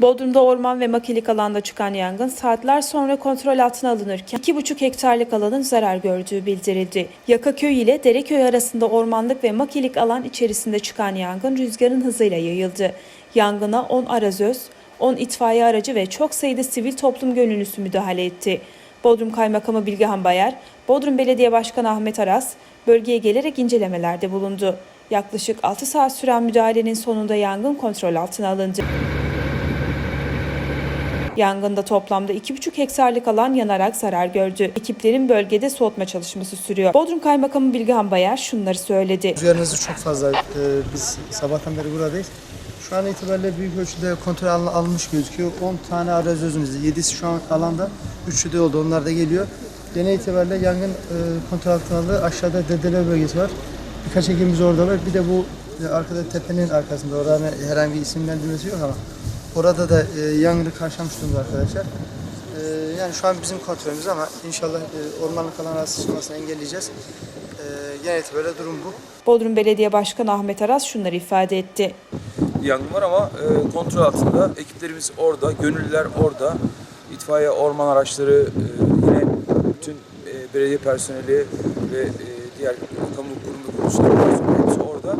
Bodrum'da orman ve makilik alanda çıkan yangın saatler sonra kontrol altına alınırken 2,5 hektarlık alanın zarar gördüğü bildirildi. Yakaköy ile Dereköy arasında ormanlık ve makilik alan içerisinde çıkan yangın rüzgarın hızıyla yayıldı. Yangına 10 arazöz, 10 itfaiye aracı ve çok sayıda sivil toplum gönüllüsü müdahale etti. Bodrum Kaymakamı Bilgehan Bayar, Bodrum Belediye Başkanı Ahmet Aras bölgeye gelerek incelemelerde bulundu. Yaklaşık 6 saat süren müdahalenin sonunda yangın kontrol altına alındı. Yangında toplamda 2,5 hektarlık alan yanarak zarar gördü. Ekiplerin bölgede soğutma çalışması sürüyor. Bodrum Kaymakamı Bilgehan Bayar şunları söyledi. Rüzgarınızı çok fazla. Ee, biz sabahtan beri buradayız. Şu an itibariyle büyük ölçüde kontrol al- alınmış gözüküyor. 10 tane arazözümüz, 7'si şu an alanda, 3'ü de yolda, onlar da geliyor. Genel itibariyle yangın e, kontrol altına alındı. Aşağıda Dedeler bölgesi var. Birkaç ekibimiz orada var. Bir de bu e, arkada tepenin arkasında, orada herhangi bir isimlendirmesi yok ama orada da e, yangını karşılamış durumda arkadaşlar. E, yani şu an bizim kontrolümüz ama inşallah e, ormanlık alan sıçramasını engelleyeceğiz. E, genel itibariyle durum bu. Bodrum Belediye Başkanı Ahmet Aras şunları ifade etti. yangın var ama e, kontrol altında. Ekiplerimiz orada, gönüllüler orada. İtfaiye, orman araçları, e, yine bütün e, belediye personeli ve e, diğer kamu kurum ve kuruluşları orada.